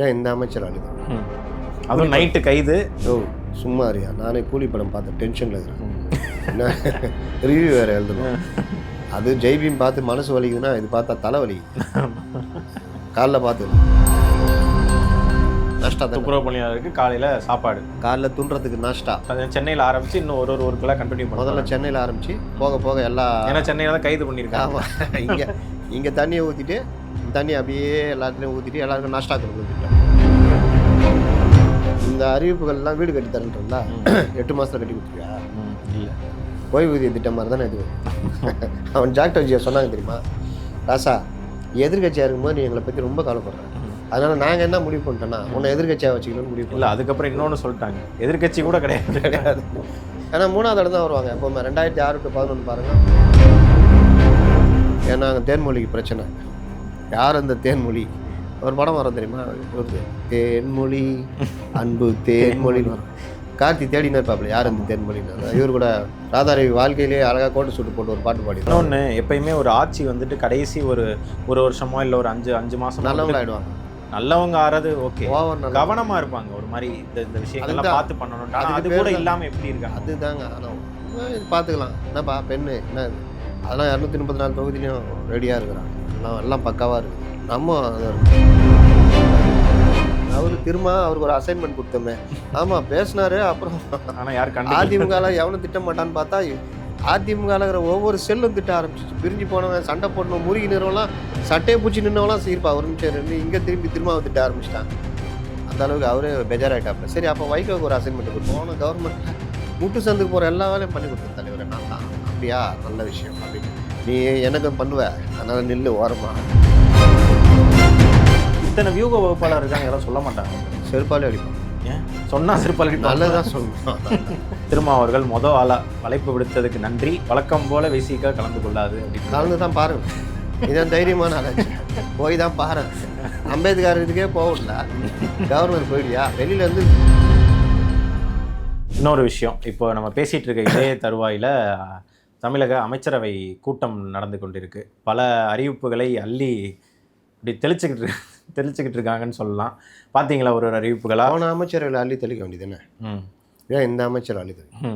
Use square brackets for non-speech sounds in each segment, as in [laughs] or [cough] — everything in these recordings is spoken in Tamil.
ஏன் இந்த அமைச்சர் அழுது. அதுவும் நைட்டு கைது. ஓ சும்மா அறியா நானே கூலி படம் பார்த்த டென்ஷனில் இருக்கிறேன். ரிவ்யூ வேறு எழுதணும். அது ஜெய்பீம் பார்த்து மனசு வலிக்குதுன்னா இது பார்த்தா தலை வலிக்குது. காலைல பார்த்து. நாஷ்டா துப்புரவு பணியாளருக்கு காலையில் சாப்பாடு. காலைல துன்றதுக்கு நாஷ்டா. சென்னையில் ஆரம்பிச்சு இன்னும் ஒரு ஒரு ஊருக்குள்ள கண்டினியூ முதல்ல முதல்ல சென்னையில் ஆரம்பிச்சு போக போக எல்லா ஏன்னா சென்னையில் தான் கைது பண்ணியிருக்காங்க. ஆமாம் இங்கே இங்கே தண்ணியை ஊற்றிட்டு தண்ணி அப்படியே எல்லாத்துலேயும் ஊற்றிட்டு எல்லாருக்கும் நாஷ்டா கொடுத்துட்டோம் இந்த அறிவிப்புகள்லாம் வீடு கட்டி தரேன்றா எட்டு மாதத்தில் கட்டி கொடுத்துருவியா? ம், இல்லை. ஓய்வூதிய திட்டம் மாதிரி தானே இது? [laughs] அவன் ஜாக்டர் ஜியா சொன்னாங்க தெரியுமா? ராசா எதிர்கட்சியாக இருக்கும்போது நீ எங்களை பற்றி ரொம்ப கவலைப்படுற. அதனால நாங்கள் என்ன முடிவு பண்ணிட்டோன்னா உன்னை எதிர்கட்சியாக வச்சுக்கணும்னு முடிவு இல்லை அதுக்கப்புறம் இன்னொன்று சொல்லிட்டாங்க. எதிர்க்கட்சி கூட கிடையாது. கிடையாது. ஏன்னா மூணாவது இடம் தான் வருவாங்க. எப்போவுமே ரெண்டாயிரத்தி ஆறு டு பதினொன்று பாருங்க. ஏன்னா அங்கே தேன்மொழிக்கு பிரச்சனை. யார் அந்த தேன்மொழி? ஒரு படம் வரும் தெரியுமா? ஒரு தேன்மொழி அன்பு தேன்மொழின்னு வரும் கார்த்தி தேடினா இருப்பாப்ல யார் அந்த தேன்மொழின்னு? இவர் கூட ராதாரவி வாழ்க்கையிலேயே அழகாக கோட்டு சூட்டு போட்டு ஒரு பாட்டு பாடி இன்னொன்று எப்பயுமே ஒரு ஆட்சி வந்துட்டு கடைசி ஒரு ஒரு வருஷமோ இல்லை ஒரு அஞ்சு அஞ்சு மாசம் நல்லவங்க ஆயிடுவாங்க நல்லவங்க ஆறது ஓகே. ஓவர் நல்ல கவனமா இருப்பாங்க. ஒரு மாதிரி இந்த இந்த விஷயங்கள்லாம். பார்த்து பண்ணணும் அது கூட தான். இல்லாம எப்படி இருக்காங்க? அதுதாங்க. ஆனால் இது பார்த்துக்கலாம். என்னப்பா பெண்ணு என்ன அதெல்லாம் இரநூத்தி முப்பத்தி நாலு தொகுதியிலையும் ரெடியாக இருக்கிறான் எல்லாம் எல்லாம் பக்காவாக இருக்குது நம்ம அவர் திரும்ப அவருக்கு ஒரு அசைன்மெண்ட் கொடுத்தோமே. ஆமாம் பேசினாரு அப்புறம் ஆனா யார் கண்டு அதிமுகவில் எவனும் திட்ட மாட்டான்னு பார்த்தா அதிமுகங்கிற ஒவ்வொரு செல்லும் திட்ட ஆரம்பிச்சிச்சு பிரிஞ்சு போனவன் சண்டை போடணும் முருகி நிறுவலாம் சட்டையை பூச்சி நின்றவங்களாம் சீர்ப்பா ஒரு நிமிஷம் இருந்து இங்கே திரும்பி திரும்ப திட்ட ஆரம்பிச்சிட்டான். அந்த அளவுக்கு அவரே பெஜாராயிட்டாப்ல சரி அப்போ வைகோக்கு ஒரு அசைன்மெண்ட் கொடுப்போம். கவர்மெண்ட் முட்டு சந்துக்கு போகிற எல்லா வேலையும் பண்ணி கொடுத்தேன் தலைவரை. நான் தான். அப்படியா? நல்ல விஷயம். அப்படின்னு நீ எனக்கு பண்ணுவ? அதனால் நில்லு ஓரமா. இத்தனை வியூக வகுப்பாளர் இருக்காங்க யாரும் சொல்ல மாட்டாங்க. செருப்பாலே அடிப்பான் ஏன்? சொன்னா சிறுபால் நல்லதான் சொல்லணும் திருமா அவர்கள் மொதல் ஆளா அழைப்பு விடுத்ததுக்கு நன்றி. வழக்கம் போல விசிகா கலந்து கொள்ளாது கலந்து தான் பாருங்க. இதான் தைரியமான ஆளாச்சு போய் தான் பாரு. அம்பேத்கர் இதுக்கே போகல. கவர்னர் போயிடுயா வெளியில இருந்து. இன்னொரு விஷயம். இப்போ நம்ம பேசிட்டு இருக்க இதே தருவாயில தமிழக அமைச்சரவை கூட்டம் நடந்து கொண்டிருக்கு. பல அறிவிப்புகளை அள்ளி இப்படி தெளிச்சுக்கிட்டு தெளிச்சுக்கிட்டு இருக்காங்கன்னு சொல்லலாம். பார்த்தீங்களா ஒரு ஒரு அறிவிப்புகளா? போன அமைச்சர்களை அள்ளி தெளிக்க வேண்டியது என்ன? ம். ஏன் இந்த அமைச்சர் அள்ளி தெளிக்க.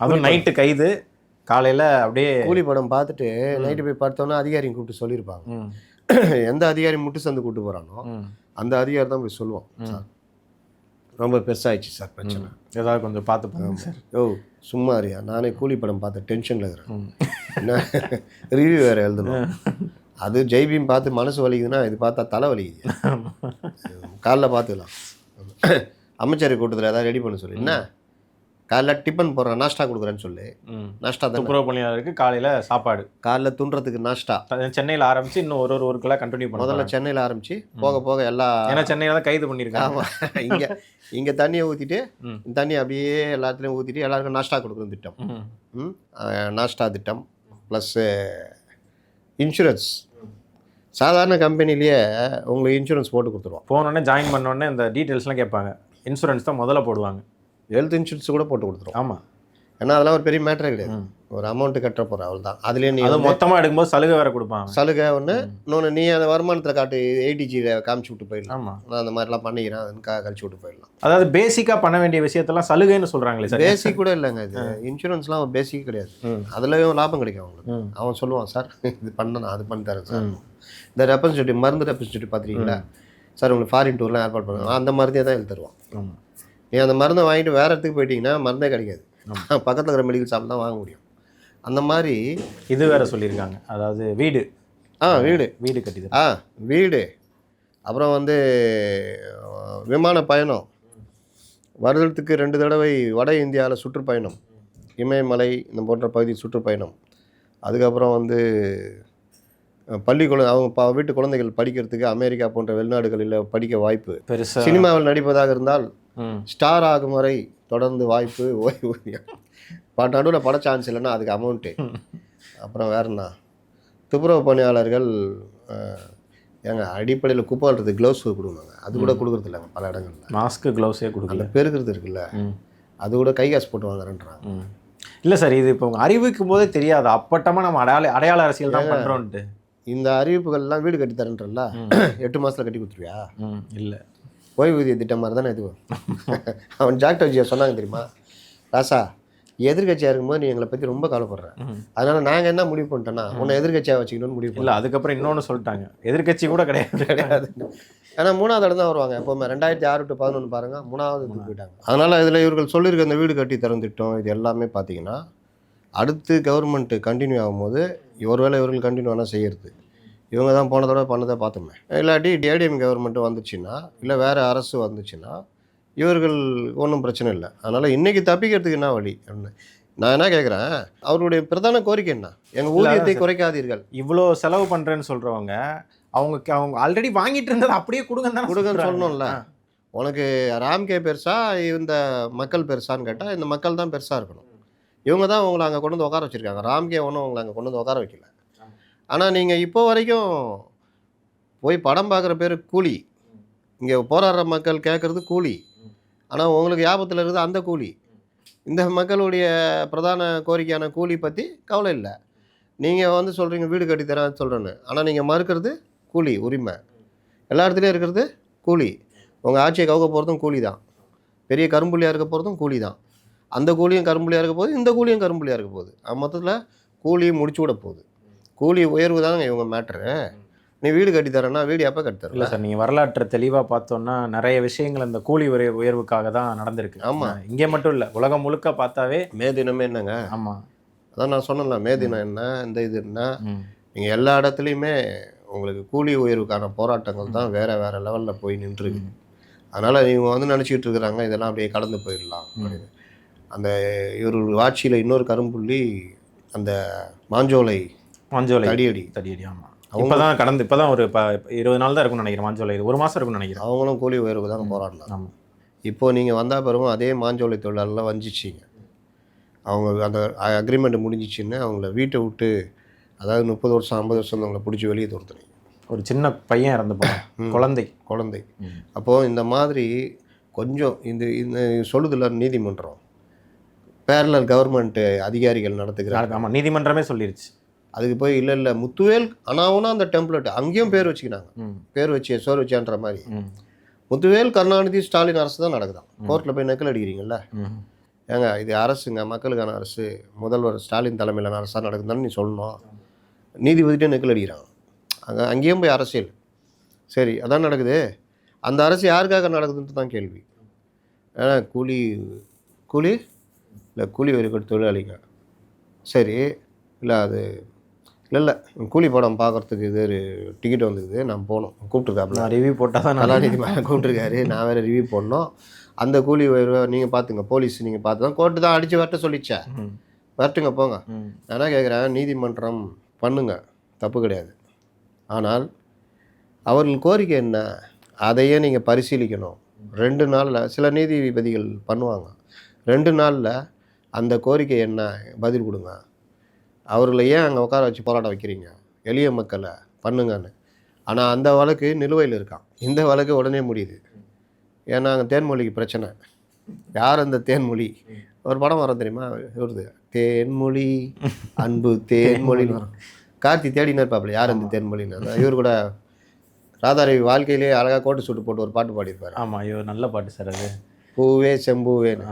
அதுவும் நைட்டு கைது காலையில் அப்படியே கூலி படம் பார்த்துட்டு நைட்டு போய் பார்த்தோன்னா அதிகாரிங்க கூப்பிட்டு சொல்லியிருப்பாங்க. எந்த அதிகாரி முட்டு சந்து கூப்பிட்டு போகிறானோ அந்த அதிகாரி தான் போய் சொல்லுவோம் சார் ரொம்ப பெருசாகிடுச்சு சார் பிரச்சனை. ஏதாவது கொஞ்சம் பார்த்து பண்ணுங்க சார். ஓ சும்மா அறியா நானே கூலி படம் பார்த்த டென்ஷனில் இருக்கிறேன். என்ன? ரிவ்யூ வேறு எழுதணும். அது ஜெய்பீம் பார்த்து மனசு வலிக்குதுன்னா இது பார்த்தா தலை வலிக்குது. காலைல பார்த்துக்கலாம். அமைச்சர் கூட்டத்தில் ஏதாவது ரெடி பண்ண சொல்லு. என்ன? காலைல டிஃபன் போடுறேன் நாஷ்டா கொடுக்குறேன்னு சொல்லு. ம். நாஷ்டா தான்? துப்புரவு பணியாளருக்கு காலையில் சாப்பாடு. காலைல துன்றதுக்கு நாஷ்டா. சென்னையில் ஆரம்பிச்சு இன்னும் ஒரு ஒரு ஊருக்குள்ள கண்டினியூ முதல்ல பண்ணுவாங்க சென்னையில் ஆரம்பிச்சு போக போக எல்லா ஏன்னா சென்னையில் தான் கைது பண்ணியிருக்காங்க. இங்கே இங்கே தண்ணியை ஊற்றிட்டு ம். தண்ணி அப்படியே எல்லாத்துலேயும் ஊற்றிட்டு எல்லாருக்கும் நாஷ்டா கொடுக்குற திட்டம். நாஷ்டா திட்டம் ப்ளஸ்ஸு இன்சூரன்ஸ் சாதாரண கம்பெனிலேயே உங்களுக்கு இன்சூரன்ஸ் போட்டு கொடுத்துருவோம். போனோடனே ஜாயின் பண்ணோடனே இந்த டீட்டெயில்ஸ்லாம் கேட்பாங்க. இன்சூரன்ஸ் தான் முதல்ல போடுவாங்க. ஹெல்த் இன்சூரன்ஸ் கூட போட்டு கொடுத்துருவோம் ஆமாம் ஏன்னா அதெல்லாம் ஒரு பெரிய மேட்டரே கிடையாது. ஒரு அமௌண்ட்டு கட்டுற போகிற அவள் தான் அதுலேயே நீ மொத்தமாக எடுக்கும்போது சலுகை வேற கொடுப்பாங்க சலுகை ஒன்று இன்னொன்று நீ அந்த வருமானத்தில் காட்டு ஏடிஜியில் காமிச்சு விட்டு போயிடலாம். ஆமாம் நான் அந்த மாதிரிலாம் பண்ணிக்கிறேன். அதுக்காக கழிச்சு விட்டு போயிடலாம். அதாவது பேசிக்காக பண்ண வேண்டிய விஷயத்தெல்லாம் சலுகைன்னு சொல்கிறாங்களே சார். பேசிக் கூட இல்லைங்க இது இன்சூரன்ஸ்லாம் பேசிக் கிடையாது. அதுலயும் லாபம் கிடைக்கும் அவங்களுக்கு. அவன் சொல்லுவான் சார் இது பண்ண நான் அது பண்ணி தரேன் சார். இந்த ரெப்ரசன்டேட்டிவ் மருந்து ரெப்ரசன்டேட்டிவ் பார்த்துருக்கீங்களா சார் உங்களுக்கு ஃபாரின் டூர்லாம் ஏற்பாடு பண்ணுவாங்க அந்த மருந்தே தான் எழுதி தருவான். ஆமாம் நீ அந்த மருந்தை வாங்கிட்டு வேற இடத்துக்கு போயிட்டீங்கன்னா மருந்தே கிடைக்காது. [laughs] பக்கத்தில் இருக்கிற மெடிக்கல் ஷாப் தான் வாங்க முடியும். அந்த மாதிரி இது வேற சொல்லியிருக்காங்க. அதாவது வீடு. ஆ வீடு. வீடு கட்டிது ஆ வீடு. அப்புறம் வந்து விமான பயணம். வருடத்துக்கு ரெண்டு தடவை வட இந்தியாவில் சுற்றுப்பயணம். இமயமலை இந்த போன்ற பகுதி சுற்றுப்பயணம். அதுக்கப்புறம் வந்து பள்ளி குழந்தை அவங்க ப வீட்டு குழந்தைகள் படிக்கிறதுக்கு அமெரிக்கா போன்ற வெளிநாடுகளில் படிக்க வாய்ப்பு. சினிமாவில் நடிப்பதாக இருந்தால் ஸ்டார் ஆகும் வரை தொடர்ந்து வாய்ப்பு ஓய்வூதியம் பட் நடுவில் பட சான்ஸ் இல்லைன்னா அதுக்கு அமௌண்ட்டு அப்புறம் வேறண்ணா துப்புரவு பணியாளர்கள் ஏங்க அடிப்படையில் குப்பை க்ளவுஸ் கொடுக்கணுங்க. அது கூட கொடுக்குறது இல்லைங்க பல இடங்கள்ல. மாஸ்க்கு க்ளவுஸே கொடுக்கல. பெருக்கிறது இருக்குல்ல. அது கூட கை காசு போட்டு வாங்குறேன்றாங்க. இல்லை சார் இது இப்போ அறிவிக்கும் போதே தெரியாது. அப்பட்டமாக நம்ம அடையாள அடையாள அரசியல் தான் பண்ணுறோன்ட்டு இந்த அறிவிப்புகள்லாம் வீடு கட்டி தரேன்றல எட்டு மாசத்துல கட்டி கொடுத்துருவியா? இல்லை. ஓய்வூதிய திட்டம் மாதிரி தானே இதுவும் அவன் ஜாக்டர் விஜயா சொன்னாங்க தெரியுமா? ராசா எதிர்கட்சியாக இருக்கும்போது நீ எங்களை பற்றி ரொம்ப கவலைப்படுற. ம். அதனால நாங்கள் என்ன முடிவு பண்ணிட்டோன்னா உன்னை எதிர்கட்சியாக வச்சுக்கணும்னு முடிவு இல்ல அதுக்கப்புறம் இன்னொன்னு சொல்லிட்டாங்க. எதிர்க்கட்சி கூட கிடையாது. கிடையாது. ஏன்னா மூணாவது இடம் தான் வருவாங்க எப்போவுமே. ரெண்டாயிரத்தி ஆறு டு பதினொன்று பாருங்க மூணாவது இதுக்கு போயிட்டாங்க. அதனால இதில் இவர்கள் சொல்லியிருக்க இந்த வீடு கட்டி தரும் திட்டம் இது எல்லாமே பார்த்தீங்கன்னா அடுத்து கவர்மெண்ட் கண்டினியூ ஆகும்போது ஒருவேளை இவர்கள் கண்டினியூ ஆனால் செய்யறது. இவங்க தான் போன தடவை பண்ணதை பார்த்தோமே. இல்லாட்டி ஏடிஎம் கவர்மெண்ட் வந்துச்சுன்னா இல்லை வேறு அரசு வந்துச்சுன்னா இவர்கள் ஒன்றும் பிரச்சனை இல்லை. அதனால் இன்றைக்கி தப்பிக்கிறதுக்கு என்ன வழி? அப்படின்னு நான் என்ன கேட்குறேன் அவருடைய பிரதான கோரிக்கை என்ன? எங்கள் ஊதியத்தை குறைக்காதீர்கள். இவ்வளோ செலவு பண்றேன்னு சொல்றவங்க அவங்க அவங்க ஆல்ரெடி வாங்கிட்டு இருந்ததை அப்படியே கொடுங்க தானே கொடுங்கன்னு. சொல்லணும்ல. உனக்கு ராம்கே பெருசா இந்த மக்கள் பெருசான்னு கேட்டால் இந்த மக்கள் தான் பெருசாக இருக்கணும். இவங்க தான் உங்களை அங்கே கொண்டு வந்து உட்கார வச்சுருக்காங்க. ராம்கே ஒன்றும் உங்களை அங்கே கொண்டு வந்து உட்கார வைக்கல. ஆனால் நீங்கள் இப்போ வரைக்கும் போய் படம் பார்க்குற பேர் கூலி. இங்கே போராடுற மக்கள் கேட்குறது கூலி. ஆனால் உங்களுக்கு யாபத்தில் இருக்குது அந்த கூலி. இந்த மக்களுடைய பிரதான கோரிக்கையான கூலி பற்றி கவலை இல்லை. நீங்கள் வந்து சொல்கிறீங்க வீடு கட்டி தரேன் சொல்கிறேன்னு ஆனால் நீங்கள் மறுக்கிறது கூலி உரிமை. எல்லா இடத்துலையும் இருக்கிறது கூலி. உங்கள் ஆட்சியை கவுக்க போகிறதும் கூலி தான் பெரிய கரும்புள்ளியாக இருக்க போகிறதும் கூலி தான் அந்த கூலியும் கரும்புள்ளியாக இருக்க போகுது இந்த கூலியும் கரும்புள்ளியாக இருக்க போகுது. மொத்தத்தில் கூலியும் முடிச்சு விட போகுது. கூலி உயர்வு தாங்க இவங்க மேட்ரு நீ வீடு கட்டி தரேன்னா வீடு எப்போ கட்டி இல்ல சார் நீங்க வரலாற்றை தெளிவா பார்த்தோம்னா நிறைய விஷயங்கள் இந்த கூலி உய- உயர்வுக்காக தான் நடந்திருக்கு. ஆமா. இங்கே மட்டும் இல்ல உலகம் முழுக்க பார்த்தாவே மே தினமே என்னங்க? ஆமா. அதான் நான் சொன்னேன்ல மே தினம் என்ன இந்த இது என்ன. நீங்கள் எல்லா இடத்துலையுமே உங்களுக்கு கூலி உயர்வுக்கான போராட்டங்கள் தான் வேற வேற லெவலில் போய் நின்றுருக்கு. அதனால் இவங்க வந்து நினச்சிக்கிட்டு இருக்கிறாங்க இதெல்லாம் அப்படியே கடந்து போயிடலாம் அப்படின்னு. அந்த இவர் ஆட்சியில் இன்னொரு கரும்புள்ளி அந்த மாஞ்சோலை மாஞ்சோலை. தடியடி. தடியடி ஆமா. இப்பதான் கடந்து இப்பதான் ஒரு ப- இருபது நாள் தான் இருக்கும்னு நினைக்கிறேன் மாஞ்சோலை. இது ஒரு மாசம் இருக்கும்னு நினைக்கிறேன். அவங்களும் கூலி உயர்வு தான் போராடினாங்க ஆமா. இப்போ நீங்கள் வந்தால் பிறகு அதே மாஞ்சோலை தொழிலாளர்லாம் வஞ்சிச்சிங்க. அவங்க அந்த அக்ரிமெண்ட் முடிஞ்சிச்சின்னு அவங்கள வீட்டை விட்டு அதாவது முப்பது வருஷம் ஐம்பது வருஷம் அவங்கள பிடிச்சி வெளியே துரத்துனீங்க. ஒரு சின்ன பையன் இறந்து போனான் குழந்தை. குழந்தை. அப்போது இந்த மாதிரி கொஞ்சம் இந்த இந்த சொல்லுதில்ல நீதிமன்றம். பேரலர் கவர்மெண்ட் அதிகாரிகள் நடத்துகிறாங்க ஆமா நீதிமன்றமே சொல்லிருச்சு. அதுக்கு போய் இல்லை இல்லை. முத்துவேல் அனாவுனா அந்த டெம்ப்ளேட் அங்கேயும் பேர் வச்சுக்கினாங்க. பேர் வச்சு சோறு வச்சேன்ற மாதிரி. முத்துவேல் கருணாநிதி ஸ்டாலின் அரசு தான் நடக்குதாம். கோர்ட்டில் போய் நக்கல் அடிக்கிறீங்கல்ல. ஏங்க இது அரசுங்க மக்களுக்கான அரசு. முதல்வர் ஸ்டாலின் தலைமையிலான அரசாக நடக்குதுன்னு நீ சொல்லணும். நீதிபதிட்டே நெக்கல் அடிக்கிறான். அங்கே அங்கேயும் போய் அரசியல். சரி அதான் நடக்குது. அந்த அரசு யாருக்காக நடக்குதுன்ட்டு தான் கேள்வி. ஏன்னா கூலி கூலி? இல்லை கூலி வரி தொழிலாளிங்க. சரி இல்லை அது இல்லை இல்லை. கூலி படம் பார்க்கறதுக்கு இது ஒரு டிக்கெட் வந்துக்குது நான் போகணும் கூப்பிட்டுருக்காப்புல நான் ரிவ்யூ போட்டால் தான் கலாநிதி மேலே கூப்பிட்டுருக்காரு. நான் வேறு ரிவ்யூ பண்ணோம் அந்த கூலி நீங்கள் பார்த்துங்க போலீஸ் நீங்கள் பார்த்து தான் கோர்ட்டு தான் அடித்து வரட்ட சொல்லிச்சே? ம். வரட்டுங்க போங்க. நான் என்ன கேட்குறேன் நீதிமன்றம் பண்ணுங்க. தப்பு கிடையாது. ஆனால் அவர்கள் கோரிக்கை என்ன? அதையே நீங்கள் பரிசீலிக்கணும். ரெண்டு நாளில் சில நீதிபதிகள் பண்ணுவாங்க. ரெண்டு நாளில் அந்த கோரிக்கை என்ன? பதில் கொடுங்க. அவர்களை ஏன் அங்கே உட்கார வச்சு போராட்டம் வைக்கிறீங்க? எளிய மக்களை பண்ணுங்கன்னு. ஆனால் அந்த வழக்கு நிலுவையில் இருக்கான். இந்த வழக்கு உடனே முடியுது. ஏன்னா அங்கே தேன்மொழிக்கு பிரச்சனை. யார் அந்த தேன்மொழி ஒரு படம் வரும் தெரியுமா? இவருது தேன்மொழி அன்பு தேன்மொழி கார்த்தி தேடின்னு இருப்பாப்புல யார் அந்த தேன்மொழின்னு இவர் கூட ராதாரவி வாழ்க்கையிலே அழகாக கோட்டு சூட்டு போட்டு ஒரு பாட்டு பாடியிருப்பாரு. ஆமா ஐயோ நல்ல பாட்டு சார் அது. பூவே செம்பூவேன்னு.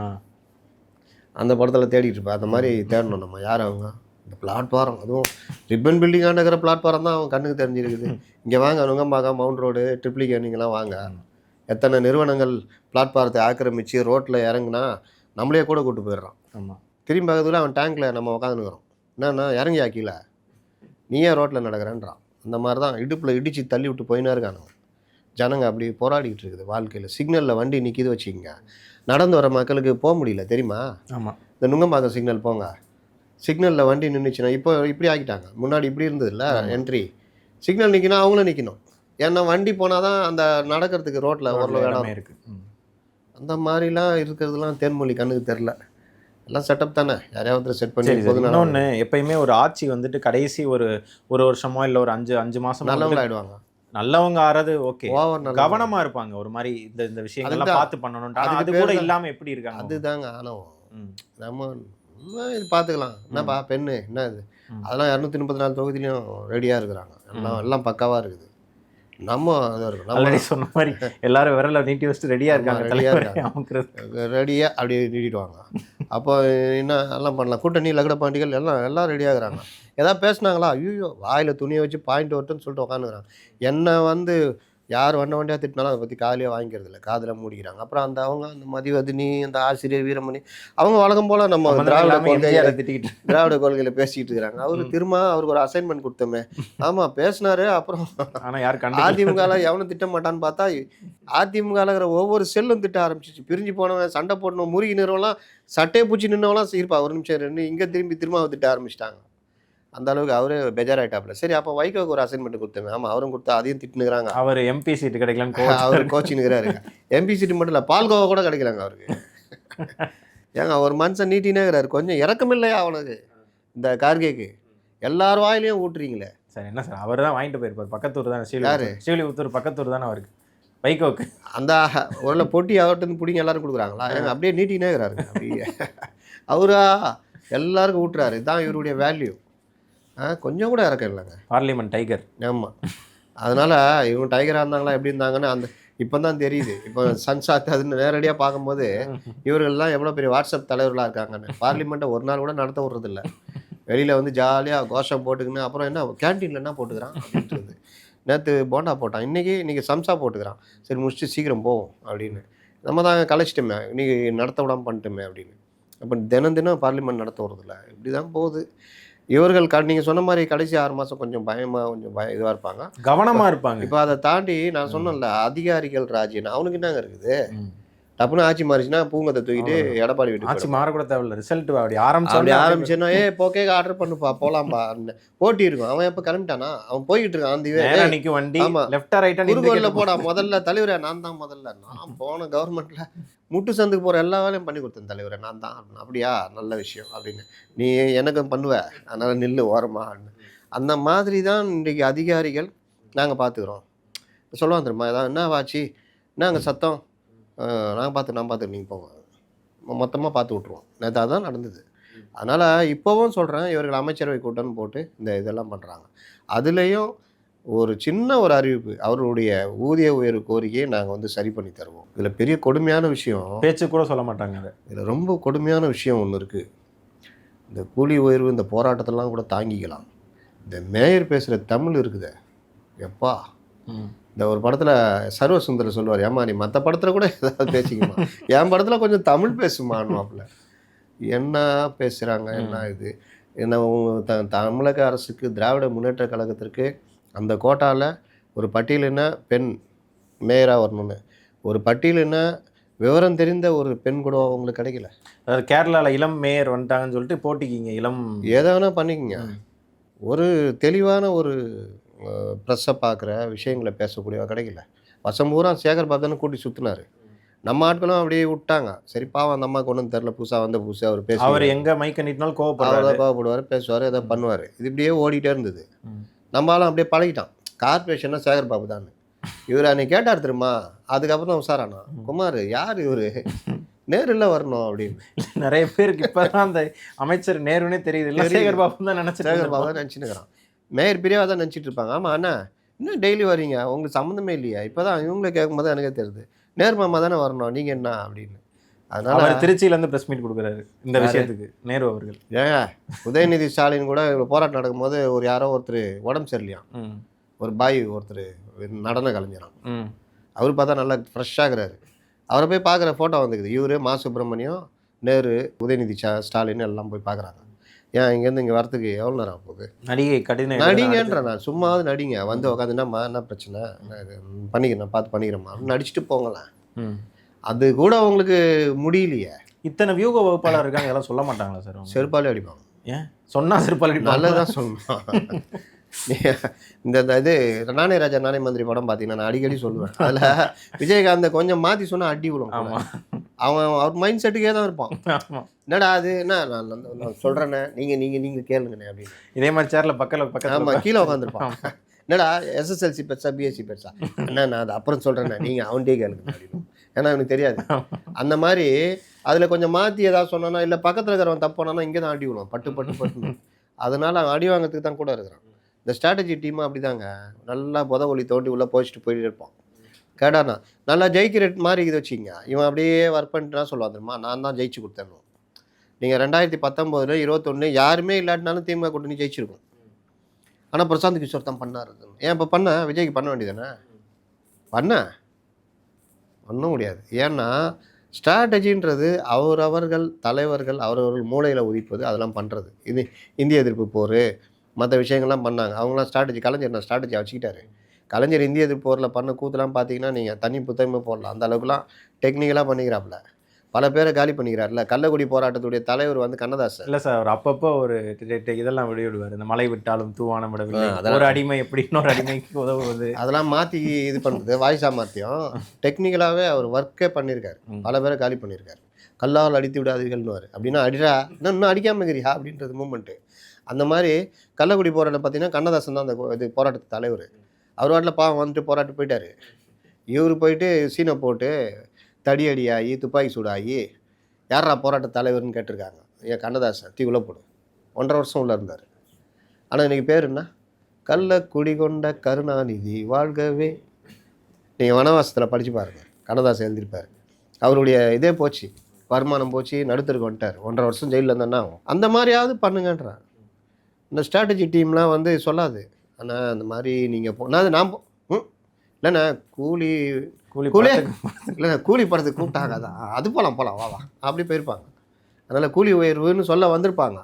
அந்த படத்தில் தேடிட்டு இருப்பேன் அந்த மாதிரி தேடணும் நம்ம. யார் அவங்க? இந்த பிளாட்பாரம் அதுவும் ரிப்பன் பில்டிங் ஆண்டுக்கிற பிளாட்பாரம் தான் அவங்க கண்ணுக்கு தெரிஞ்சிருக்குது. [laughs] இங்கே வாங்க நுங்கம்பாக்கம் மவுண்ட் ரோடு ட்ரிப்ளிகே நீங்களாம் வாங்க. எத்தனை நிறுவனங்கள் பிளாட்பாரத்தை ஆக்கிரமித்து ரோட்டில் இறங்குனா நம்மளே கூட கூட்டு போயிடுறான். ஆமா. திரும்பி பார்க்கறதுல அவன் டேங்க்கில் நம்ம உட்காந்துக்கிறோம் என்னன்னா இறங்கி ஆக்கில. நீ ஏன் ரோட்டில் நடக்கிறேன்றான். அந்த மாதிரி தான் இடுப்பில் இடித்து தள்ளி விட்டு போயினே இருக்கானுங்க. ஜனங்க அப்படி போராடிக்கிட்டு இருக்குது வாழ்க்கையில். சிக்னலில் வண்டி நிற்கிது வச்சுக்கோங்க. நடந்து வர மக்களுக்கு போக முடியல தெரியுமா? ஆமா. இந்த நுங்கம்பாக்கம் சிக்னல் போங்க. சிக்னலில் வண்டி நின்றுச்சுன்னா இப்போ இப்படி ஆக்கிட்டாங்க. முன்னாடி இப்படி இருந்ததுல்ல என்ட்ரி சிக்னல் நிற்கினா அவங்களும் நிற்கணும் ஏன்னா வண்டி போனால் தான் அந்த நடக்கிறதுக்கு ரோட்டில் ஓரளவு இடம் இடமே இருக்கு. ம். அந்த மாதிரிலாம் இருக்கிறதுலாம் தேன்மொழி கண்ணுக்கு தெரில எல்லாம் செட்டப் தானே. யாரையாவது செட் பண்ணி இன்னொன்று எப்பயுமே ஒரு ஆட்சி வந்துட்டு கடைசி ஒரு ஒரு வருஷமோ இல்லை ஒரு அஞ்சு அஞ்சு மாசம் நல்லவங்க ஆயிடுவாங்க. நல்லவங்க ஆறது ஓகே கவனமா இருப்பாங்க. ஒரு மாதிரி இந்த இந்த விஷயங்கள்லாம். பார்த்து பண்ணணும் அது கூட. இல்லாம எப்படி இருக்காங்க அதுதாங்க. ஆனவம். நம்ம இது பார்த்துக்கலாம் என்னப்பா பெண்ணு என்ன இது. அதெல்லாம் இரநூத்தி முப்பத்தி நாலு தொகுதியிலையும் ரெடியாக இருக்கிறாங்க. எல்லாம் எல்லாம் பக்காவாக இருக்குது. நம்ம ஆல்ரெடி சொன்ன மாதிரி எல்லாரும் விரல நீட்டி வச்சுட்டு ரெடியா இருக்காங்க. தலைவரை இருக்காங்க. ரெடியாக அப்படியே நீட்டிடுவாங்க. அப்போ என்ன எல்லாம் பண்ணலாம். கூட்டணி லகட பாண்டிகள் எல்லாம் எல்லாம் ரெடியாகிறாங்க ஏதாவது பேசுனாங்களா? ஐயோ வாயில் துணியை வச்சு பாயிண்ட் வரட்டுன்னு சொல்லிட்டு உட்காந்துக்கிறாங்க என்னை வந்து யார் வண்ட வண்டியாக திட்டினாலும் அதை பற்றி காலையாக வாங்கிக்கிறது இல்லை காதில் மூடிக்கிறாங்க. அப்புறம் அந்த அவங்க அந்த மதிவதினி அந்த ஆசிரியர் வீரமணி அவங்க வழக்கம் போல் நம்ம திராவிட திட்டிக்கிட்டு திராவிட கொள்கையில் பேசிக்கிட்டு இருக்கிறாங்க. அவரு திரும்ப அவருக்கு ஒரு அசைன்மெண்ட் கொடுத்தோமே. [laughs] ஆமாம் பேசினாரு. அப்புறம் ஆனா யார் அதிமுகவில் எவனும் திட்ட மாட்டான்னு பார்த்தா அதிமுகலங்கிற ஒவ்வொரு செல்லும் திட்ட ஆரம்பிச்சிச்சு பிரிஞ்சு போனவன் சண்டை போடணும் முருகி நிறுவலாம் சட்டையை பூச்சி நின்றவங்களாம் இருப்பா. ஒரு நிமிஷம் ரெண்டு இங்கே திரும்பி திரும்ப திட்ட ஆரம்பிச்சிட்டாங்க. அந்த அளவுக்கு அவரே பெஜாராயிட்டாப்ல சரி அப்போ வைகோக்கு ஒரு அசைன்மெண்ட் கொடுத்தேன் ஆமாம் அவரும் கொடுத்தா அதையும் திட்டுனுக்குறாங்க. அவர் எம்பி சீட்டு கிடைக்கலன்னு அவர் கோச்சினுக்கிறாரு எம்பி சீட்டு மட்டும் இல்லை பால்கோவா கூட கிடைக்கலங்க அவருக்கு. [laughs] ஏங்க ஒரு மனுஷன் நீட்டினேங்கிறாரு. கொஞ்சம் இறக்கமில்லையா அவனுக்கு? இந்த கார்கேக்கு. எல்லார் வாயிலையும் ஊட்டுறீங்களே. சார் என்ன சார் அவர் தான் வாங்கிட்டு போயிருப்பார். பக்கத்தூர் தானே யாரு? ஸ்ரீவில்லிபுத்தூர். ஸ்ரீவில்லிபுத்தூர் பக்கத்தூர் தானே அவருக்கு. வைகோக்கு. அந்த ஒரு பொட்டி அவர்கிட்ட பிடிங்க எல்லாரும் கொடுக்குறாங்களா? ஏங்க அப்படியே நீட்டினே இருக்கிறாருங்க அப்படியே. அவரா? எல்லாருக்கும் ஊட்டுறாரு. இதுதான் இவருடைய வேல்யூ கொஞ்சம் கூட இறக்கம் இல்லைங்க. Parliament tiger. ஆமாம் அதனால் இவங்க டைகராக இருந்தாங்களா எப்படி இருந்தாங்கன்னு அந்த இப்போ தான் தெரியுது. இப்போ சன்சாத் அதுன்னு நேரடியாக பார்க்கும்போது இவர்கள்லாம் எவ்வளோ பெரிய வாட்ஸ்அப் தலைவர்களாக இருக்காங்கன்னு. பார்லிமெண்ட்டை ஒரு நாள் கூட நடத்த விட்றதில்ல. வெளியில் வந்து ஜாலியாக கோஷம் போட்டுக்கின்னு அப்புறம் என்ன கேன்டீனில் என்ன போட்டுக்கிறான் அப்படின்றது. நேற்று போண்டா போட்டான். இன்றைக்கி இன்றைக்கி சம்சா போட்டுக்கிறான். சரி முடிச்சுட்டு சீக்கிரம் போவோம் அப்படின்னு. நம்ம தான் கலைச்சிட்டோமே. இன்னைக்கு நடத்த விடாமல் பண்ணிட்டோமே அப்படின்னு. அப்போ தினம் தினம் பார்லிமெண்ட் நடத்த விட்றதில்ல. இப்படி தான் போகுது. இவர்கள் நீங்கள் சொன்ன மாதிரி கடைசி ஆறு மாதம் கொஞ்சம் பயமாக கொஞ்சம் பய இதுவாக இருப்பாங்க. கவனமா இருப்பாங்க. இப்போ அதை தாண்டி நான் சொன்னேன்ல அதிகாரிகள் ராஜ்யம் அவனுக்கு என்னங்க இருக்குது? ம். டப்புன்னு ஆட்சி மாறிச்சுன்னா பூங்கத்தை தூக்கிட்டு எடப்பாடி வீட்டுக்கு ஆட்சி. மாறக்கூட தேவையில்ல ரிசல்ட் அப்படி அப்படி ஆரம்பிச்சோடனே ஆரம்பிச்சேன்னா ஏ போக்கே ஆர்டர் பண்ணுப்பா போலாம்பா போட்டி இருக்கும் அவன் எப்போ கிளம்பிட்டானா அவன் போய்கிட்டு இருக்கான் அந்த நேரா நிக்கும் வண்டி ஆமா. லெஃப்டா ரைட்டா குறுகோலில் போடா முதல்ல தலைவரே நான் தான் முதல்ல நான் போன கவர்மெண்ட்ல முட்டு சந்துக்கு போகிற எல்லா வேலையும் பண்ணி கொடுத்தேன் தலைவரே நான் தான். அப்படியா நல்ல விஷயம் அப்படின்னு நீ எனக்கும் பண்ணுவ அதனால நில்லு ஓரமா. அந்த மாதிரி தான் இன்றைக்கி அதிகாரிகள் நாங்கள் பார்த்துக்குறோம் சொல்லுவாங்க தெரியுமா ஏதாவது என்ன ஆச்சு என்னங்க சத்தம் நாங்கள் பார்த்து நான் பார்த்து நீங்கள் போங்க. மொத்தமாக பார்த்து விட்ருவோம் நேற்று அதான் நடந்தது. அதனால் இப்போவும் சொல்கிறேன் இவர்கள் அமைச்சரவை கூட்டம்னு போட்டு இந்த இதெல்லாம் பண்ணுறாங்க அதுலேயும் ஒரு சின்ன ஒரு அறிவிப்பு அவர்களுடைய ஊதிய உயர்வு கோரிக்கையை நாங்கள் வந்து சரி பண்ணி தருவோம். இதில் பெரிய கொடுமையான விஷயம் பேச்சு கூட சொல்ல மாட்டாங்க இதில் ரொம்ப கொடுமையான விஷயம் ஒன்று இருக்குது இந்த கூலி உயர்வு இந்த போராட்டத்தெல்லாம் கூட தாங்கிக்கலாம். இந்த மேயர் பேசுகிற தமிழ் இருக்குதே. எப்பா? இந்த ஒரு படத்தில் சர்வசுந்தர் சொல்லுவார் ஏம்மா நீ மற்ற படத்தில் கூட ஏதாவது பேசிக்கமா என் படத்தில் கொஞ்சம் தமிழ் பேசுமான்னுவாப்புல. என்ன பேசுகிறாங்க என்ன இது? என்ன த தமிழக அரசுக்கு திராவிட முன்னேற்ற கழகத்திற்கு அந்த கோட்டாவில் ஒரு பட்டியலின பெண் மேயராக வரணும்னு. ஒரு பட்டியலின விவரம் தெரிந்த ஒரு பெண் கூட அவங்களுக்கு கிடைக்கல? அதாவது கேரளால இளம் மேயர் வந்துட்டாங்கன்னு சொல்லிட்டு போட்டிக்கிங்க இளம் எதை வேணால் பண்ணிக்கங்க. ஒரு தெளிவான ஒரு ப்ரெஸ்ஸை பார்க்குற விஷயங்களை பேசக்கூடியவ கிடைக்கல. வருஷம் பூரா சேகர் பாபு தானே கூட்டி சுற்றினாரு நம்ம ஆட்களும் அப்படியே விட்டாங்க. சரி பாவம் அந்த அம்மாவுக்கு ஒன்றும் தெரில புதுசாக வந்த புதுசாக அவர் அவர் பேசுவார் எங்க மைக்க நீட்டினாலும் அவர் கோவப்படுறாரு தான் கோவப்படுவார் பேசுவார் ஏதோ பண்ணுவார். இது இப்படியே ஓடிட்டே இருந்தது. நம்மளாலும் அப்படியே பழகிட்டான். கார்பரேஷன்னா சேகர் பாபு தான் இவர் அன்னைக்கு கேட்டார் தெரியுமா? அதுக்கப்புறம் தான் உசாரானா குமார் யார் இவர்? நேரில் வரணும் அப்படின்னு. நிறைய பேருக்கு இப்பதான் அந்த அமைச்சர் நேருனே தெரியுது. இல்ல. சேகர் பாபு தான் நினைச்சிட்டு சேகர் பாபு. தான் நினச்சினுக்கிறான் மேயர் பிரியாவை தான் நினச்சிட்டு இருப்பாங்க ஆமாம் அண்ணா இன்னும் டெய்லி வரீங்க உங்களுக்கு சம்மந்தமே இல்லையா. இப்போ தான் இவங்களே கேட்கும்போது எனக்கே தெரியுது. நேர்மாமா தானே வரணும் நீங்கள் என்ன அப்படின்னு. அதனால அவர் திருச்சியில இருந்து பிரஸ் மீட் கொடுக்குறாரு இந்த? விஷயத்துக்கு நேரு அவர்கள். ஏங்க உதயநிதி ஸ்டாலின் கூட இவ்வளோ போராட்டம் நடக்கும்போது ஒரு யாரோ ஒருத்தர் உடம்பு சரியில்லையாம். ம். ஒரு பாய் ஒருத்தர் நடன கலைஞராம். ம். அவர் பார்த்தா நல்லா ஃப்ரெஷ்ஷாகிறாரு அவரை போய் பார்க்குற ஃபோட்டோ வந்துக்குது. இவர் மா சுப்பிரமணியம் நேரு உதயநிதி ஸ்டா- ஸ்டாலின் எல்லாம் போய் பார்க்குறாங்க. ஏன் இங்கேருந்து இங்கே வரத்துக்கு எவ்வளோ நேரம் போகுது நடிகை கடின நடிங்கன்ற நான் சும்மாவது நடிங்க. வந்து உட்காந்து என்னம்மா என்ன பிரச்சனை? இது? பண்ணிக்கிறேன் பார்த்து பண்ணிக்கிறேம்மா. நடிச்சுட்டு போங்களேன். அது கூட அவங்களுக்கு முடியலையே. இத்தனை வியூக வகுப்பாளர் இருக்காங்க இதெல்லாம் சொல்ல மாட்டாங்களா சார்? செருப்பாலே அடிப்பாங்க. ஏன்? சொன்னா செருப்பால் அடிப்பாங்க. நல்லதான் சொல்லணும் இந்த இது நானே ராஜா நானே மந்திரி படம் பார்த்தீங்கன்னா நான் அடிக்கடி சொல்லுவேன். அதில் விஜயகாந்த் கொஞ்சம் மாற்றி சொன்னால் அடி விடும் அவன் அவர் மைண்ட் செட்டுக்கே தான் இருப்பான். என்னடா அது? என்ன? நான் நான் சொல்கிறேன்னே நீங்கள் நீங்கள் நீங்கள் கேளுங்கண்ணே அப்படின்னு. இதே மாதிரி சேர்ல பக்கத்துல பக்கத்துல ஆமாம் கீழே உட்காந்துருப்பான் என்னடா எஸ்எஸ்எல்சி பெருசா பிஎஸ்சி பெருசா? என்ன நான் அதை அப்புறம் சொல்கிறேண்ணே நீங்கள் அவன்கிட்டே கேளுங்க அப்படின்னு. ஏன்னா எனக்கு தெரியாது. அந்த மாதிரி அதில் கொஞ்சம் மாற்றி ஏதாவது சொன்னானா இல்லை பக்கத்தில் இருக்கிறவன் தப்பு பண்ணானா இங்கே தான் அடி விடுவான் பட்டு பட்டு பட்டு அதனால அவன் அடி வாங்கிறதுக்கு தான் கூட இருக்கிறான். இந்த ஸ்ட்ராட்டஜி டீமும் அப்படிதாங்க. நல்லா புத ஒளி தோண்டி உள்ளே போச்சுட்டு போயிட்டு இருப்பான். கேடானா நல்லா ஜெயிக்கிற மாதிரி இது வச்சுங்க இவன் அப்படியே ஒர்க் பண்ணிட்டுனா சொல்லுவான் தெரியுமா? நான் தான் ஜெயிச்சு கொடுத்தேன் நீங்கள் ரெண்டாயிரத்தி பத்தொம்போதுல இருபத்தொன்று யாருமே இல்லாட்டினாலும் திமுக கூட்டணி ஜெயிச்சிருக்கும் ஆனால் பிரசாந்த் கிஷோர் தான் பண்ணார். ஏன் இப்போ பண்ண? விஜய்க்கு பண்ண வேண்டியதானே பண்ண. பண்ண முடியாது. ஏன்னா ஸ்ட்ராட்டஜின்றது அவரவர்கள் தலைவர்கள் அவரவர்கள் மூளையில் உதிப்பது அதெல்லாம் பண்ணுறது இது இந்திய எதிர்ப்பு போர். மற்ற விஷயங்கள்லாம் பண்ணாங்க. அவங்களாம் ஸ்ட்ராட்டஜி கலைஞர் நான் ஸ்ட்ராட்டஜி வச்சுக்கிட்டாரு. கலைஞர் இந்திய எதிர்ப்பு போரில் பண்ண கூத்துலாம் பார்த்தீங்கன்னா நீங்கள் தனி புத்தகமே போடலாம். அந்த அளவுக்குலாம் டெக்னிக்கலாக பண்ணிக்கிறாப்புல. பல பேரை காலி பண்ணிக்கிறாருல. கள்ளக்குடி போராட்டத்துடைய தலைவர் வந்து கண்ணதாசன். இல்ல சார் அவர் அப்பப்போ ஒரு இதெல்லாம் வெளியிடுவார் இந்த மழை விட்டாலும் தூவானம் விடவில்லை. ஒரு அடிமை எப்படி இன்னொரு அடிமைக்கு உதவுவது? [laughs] அதெல்லாம் மாற்றி இது பண்ணுறது வாய் சாமர்த்தியம். டெக்னிக்கலாகவே அவர் ஒர்க்கே பண்ணியிருக்காரு. பல பேரை காலி பண்ணியிருக்காரு கல்லால் அடித்து விடாதீர்கள்னுவார். அப்படின்னா அடிடா இன்னும் இன்னும் அடிக்காம இருக்கிறியா? அப்படின்றது மூமெண்ட்டு அந்த மாதிரி கள்ளக்குடி போராட்டம் பார்த்தீங்கன்னா கண்ணதாசன் தான் அந்த கோ- இது போராட்டத்து தலைவர். அவர் வாட்டில் பாவம் வந்துட்டு போராட்டம் போயிட்டார். இவர் போயிட்டு சீனை போட்டு தடியடி ஆகி துப்பாக்கி சூடாகி யாரா போராட்ட தலைவர்னு கேட்டிருக்காங்க. ஏன் கண்ணதாசன் தீ போடும் ஒன்றரை வருஷம் உள்ள இருந்தார். ஆனால் இன்னைக்கு பேர் என்ன? கள்ள குடிகொண்ட கருணாநிதி வாழ்கவே. நீங்கள் வனவாசத்தில் படித்து பாருங்கள் கண்ணதாசன் எழுதியிருப்பார். அவருடைய இதே போச்சு. வருமானம் போச்சு நடுத்தருக்கு வந்துட்டார். ஒன்றரை வருஷம் ஜெயிலில் இருந்தா ஆகும்? அந்த மாதிரியாவது பண்ணுங்கன்றான் இந்த ஸ்ட்ராட்டஜி டீம்லாம் வந்து சொல்லாது. ஆனால் அந்த மாதிரி நீங்கள் போ நான் நான் ம்? இல்லைண்ணா கூலி கூலி கூலி இல்லைண்ணா கூலி படத்துக்கு கூப்பிட்டாங்க அது போகலாம் போகலாம் வா வா. அப்படி போயிருப்பாங்க. அதனால் கூலி உயர்வுன்னு சொல்ல வந்திருப்பாங்க.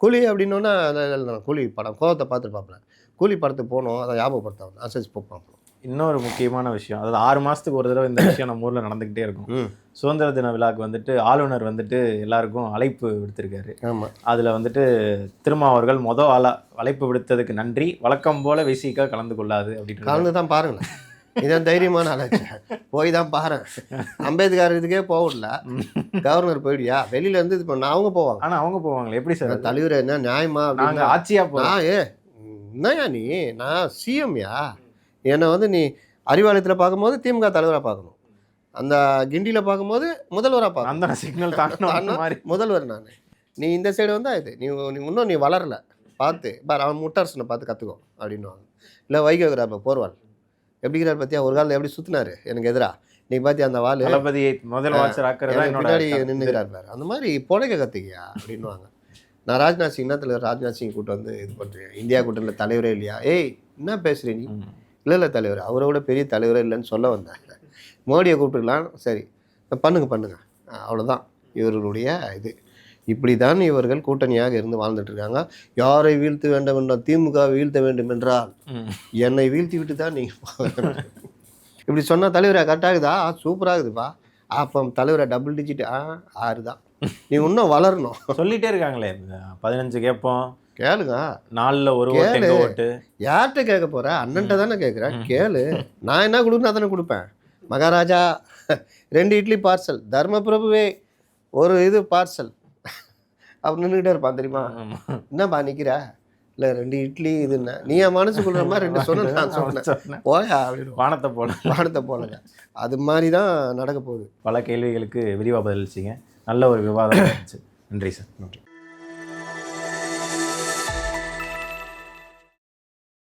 கூலி அப்படின்னோன்னா கூலி படம் கோவத்தை பார்த்துருப்பாப்புல கூலி படத்துக்கு போகணும் அதை ஞாபகப்படுத்த அசஸ் போப்பாங்க இன்னொரு முக்கியமான விஷயம். அதாவது ஆறு மாசத்துக்கு ஒரு தடவை இந்த [coughs] விஷயம் நம்ம ஊர்ல நடந்துகிட்டே இருக்கும். சுதந்திர தின விழாக்கு வந்துட்டு ஆளுநர் வந்துட்டு எல்லாருக்கும் அழைப்பு விடுத்திருக்காரு. ஆமாம் அதுல வந்துட்டு திருமாவர்கள் மொதல் அல அழைப்பு விடுத்ததுக்கு நன்றி. வழக்கம் போல விசிகா கலந்து கொள்ளாது அப்படின்னு கலந்து தான் பாருங்களேன். இதான் தைரியமான ஆளாச்சு. போய் தான் பாரு அம்பேத்கர் இதுக்கே போகல. கவர்னர் போயிடியா வெளியில இருந்து இது பண்ண அவங்க போவாங்க. ஆனா அவங்க போவாங்களே. எப்படி சார்? தலைவர் என்ன நியாயமா ஆட்சியா நான் ஏ என்னய்யா நீ? நான் சிஎம்யா என்னை வந்து நீ அறிவாலயத்தில் பார்க்கும்போது திமுக தலைவராக பார்க்கணும். அந்த கிண்டியில் பார்க்கும்போது முதல்வராக பார்க்கணும். அந்த சிக்னல் தாண்டணும் மாதிரி. முதல்வர் நான். நீ இந்த சைடு வந்தா இது. நீ இன்னும் நீ வளரல. பார்த்து பார் அவன் முட்டரசனை பார்த்து கற்றுக்கோ அப்படின்னுவாங்க. இல்லை வைகோகிறார் போர்வாள் எப்படிங்கிறார் பார்த்தியா ஒரு காலில் எப்படி சுற்றினாரு எனக்கு எதிரா. நீ பார்த்தியா அந்த பின்னாடி கருத்து. நின்றுக்கிறார் பாரு. அந்த மாதிரி புழைக்க கற்றுக்கியா அப்படின்னுவாங்க. நான் ராஜ்நாத் சிங் தலைவர் ராஜ்நாத் சிங் கூட்டு வந்து இது பண்ணுறேன் இந்தியா கூட்டணியில் தலைவரே இல்லையா? ஏய் என்ன பேசுகிற நீ. இல்லை இல்லை தலைவர் அவரை விட பெரிய தலைவரே இல்லைன்னு சொல்ல வந்தேன். மோடியை கூப்பிட்டுக்கலாம். சரி பண்ணுங்க பண்ணுங்க. அவ்வளோதான் இவர்களுடைய இது. இப்படி தான் இவர்கள் கூட்டணியாக இருந்து வாழ்ந்துட்டு இருக்காங்க யாரை வீழ்த்த வேண்டும் என்றால் திமுக வீழ்த்த வேண்டும் என்றால். என்னை வீழ்த்தி விட்டு தான் நீங்கள் இப்படி சொன்னால் தலைவரா கரெக்டாகுதா சூப்பராகுதுப்பா அப்போ தலைவரை டபுள் டிஜிட் ஆ ஆறு தான் நீ இன்னும் வளரணும். சொல்லிட்டே இருக்காங்களே பதினஞ்சு கேட்போம். கேளுங்க நாலுல ஒரு எங்க ஓட்டு? யார்கிட்ட கேட்க போற? அண்ணன்ட்ட தானே கேட்குறேன் கேளு. நான் என்ன கொடுக்கணும் தானே கொடுப்பேன்? மகாராஜா ரெண்டு இட்லி பார்சல். தர்மபிரபுவே ஒரு இது பார்சல். அவர் நின்றுக்கிட்டே இருப்பான் தெரியுமா. என்னப்பா நிற்கிற இல்லை ரெண்டு இட்லி இது என்ன? நீ என் மனசுக்குள்ள மாதிரி ரெண்டு சொன்ன நான் சொன்னேன். சொன்னேன். போயா அப்படின்னு வானத்தை போல வானத்தை போலங்க அது மாதிரி தான் நடக்க போகுது. பல கேள்விகளுக்கு விரிவாக பதிலளிச்சிங்க. நல்ல ஒரு விவாதம் இருந்துச்சு நன்றி சார். நன்றி.